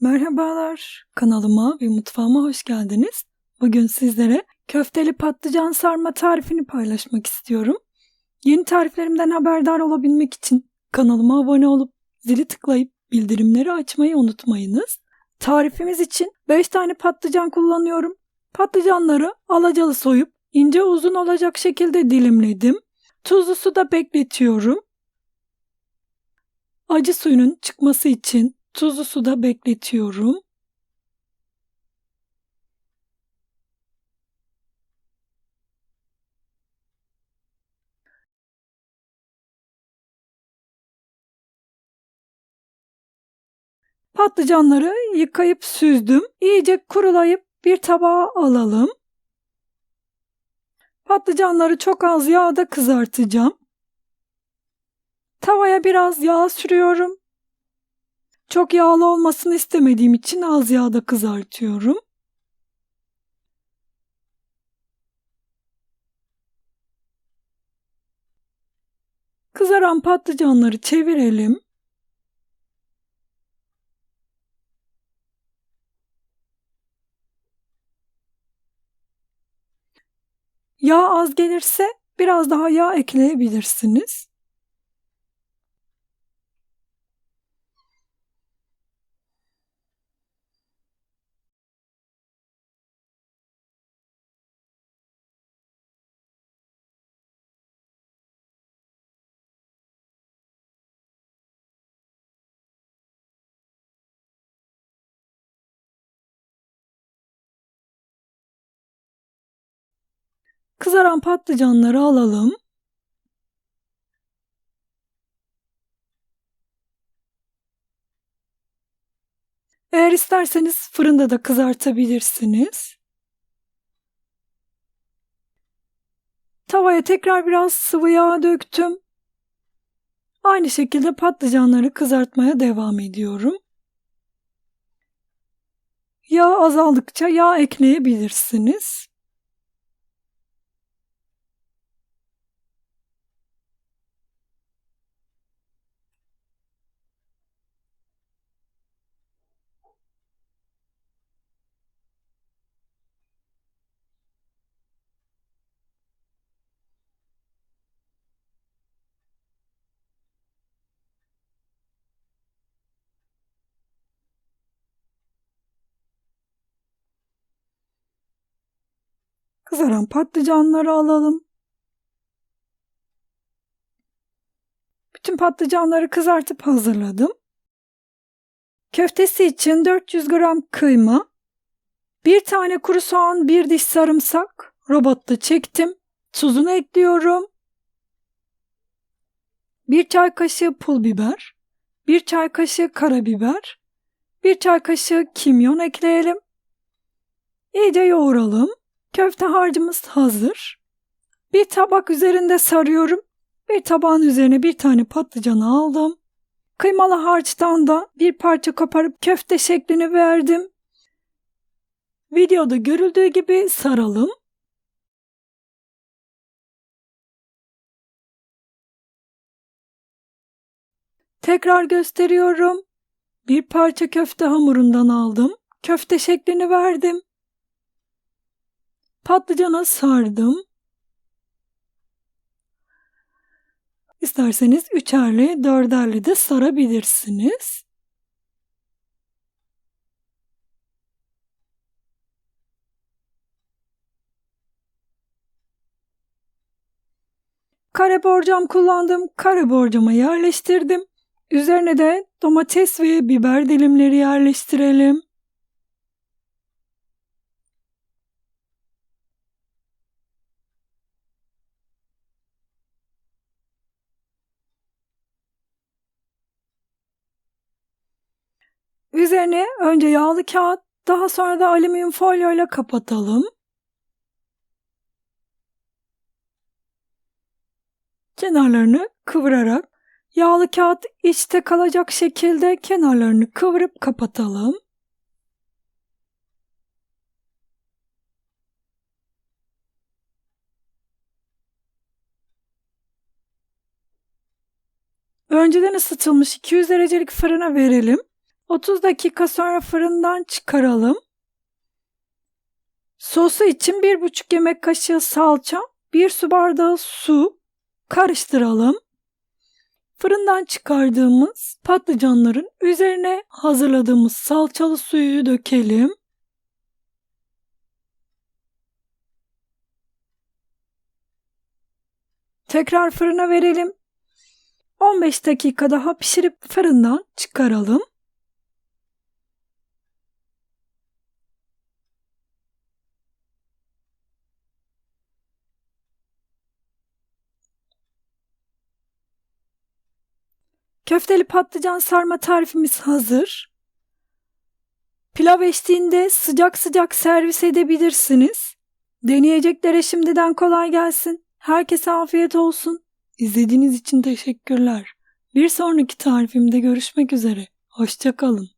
Merhabalar, kanalıma ve mutfağıma hoş geldiniz. Bugün sizlere köfteli patlıcan sarma tarifini paylaşmak istiyorum. Yeni tariflerimden haberdar olabilmek için kanalıma abone olup zili tıklayıp bildirimleri açmayı unutmayınız. Tarifimiz için 5 tane patlıcan kullanıyorum. Patlıcanları alacalı soyup ince uzun olacak şekilde dilimledim. Tuzlu suda bekletiyorum. Acı suyunun çıkması için tuzlu suda bekletiyorum. Patlıcanları yıkayıp süzdüm. İyice kurulayıp bir tabağa alalım. Patlıcanları çok az yağda kızartacağım. Tavaya biraz yağ sürüyorum. Çok yağlı olmasını istemediğim için az yağda kızartıyorum. Kızaran patlıcanları çevirelim. Yağ az gelirse biraz daha yağ ekleyebilirsiniz. Kızaran patlıcanları alalım. Eğer isterseniz fırında da kızartabilirsiniz. Tavaya tekrar biraz sıvı yağ döktüm. Aynı şekilde patlıcanları kızartmaya devam ediyorum. Yağ azaldıkça yağ ekleyebilirsiniz. Kızaran patlıcanları alalım. Bütün patlıcanları kızartıp hazırladım. Köftesi için 400 gram kıyma, bir tane kuru soğan, bir diş sarımsak robotta çektim. Tuzunu ekliyorum. Bir çay kaşığı pul biber, bir çay kaşığı karabiber, bir çay kaşığı kimyon ekleyelim. İyice yoğuralım. Köfte harcımız hazır. Bir tabak üzerinde sarıyorum. Bir tabağın üzerine bir tane patlıcanı aldım. Kıymalı harçtan da bir parça koparıp köfte şeklini verdim. Videoda görüldüğü gibi saralım. Tekrar gösteriyorum. Bir parça köfte hamurundan aldım. Köfte şeklini verdim. Patlıcana sardım. İsterseniz üçerli, dörderli de sarabilirsiniz. Kare borcam kullandım. Kare borcama yerleştirdim. Üzerine de domates ve biber dilimleri yerleştirelim. Üzerine önce yağlı kağıt, daha sonra da alüminyum folyo ile kapatalım. Kenarlarını kıvırarak yağlı kağıt içte kalacak şekilde kenarlarını kıvırıp kapatalım. Önceden ısıtılmış 200 derecelik fırına verelim. 30 dakika sonra fırından çıkaralım. Sosu için 1,5 yemek kaşığı salça, 1 su bardağı su karıştıralım. Fırından çıkardığımız patlıcanların üzerine hazırladığımız salçalı suyu dökelim. Tekrar fırına verelim. 15 dakika daha pişirip fırından çıkaralım. Köfteli patlıcan sarma tarifimiz hazır. Pilav eşliğinde sıcak sıcak servis edebilirsiniz. Deneyeceklere şimdiden kolay gelsin. Herkese afiyet olsun. İzlediğiniz için teşekkürler. Bir sonraki tarifimde görüşmek üzere. Hoşçakalın.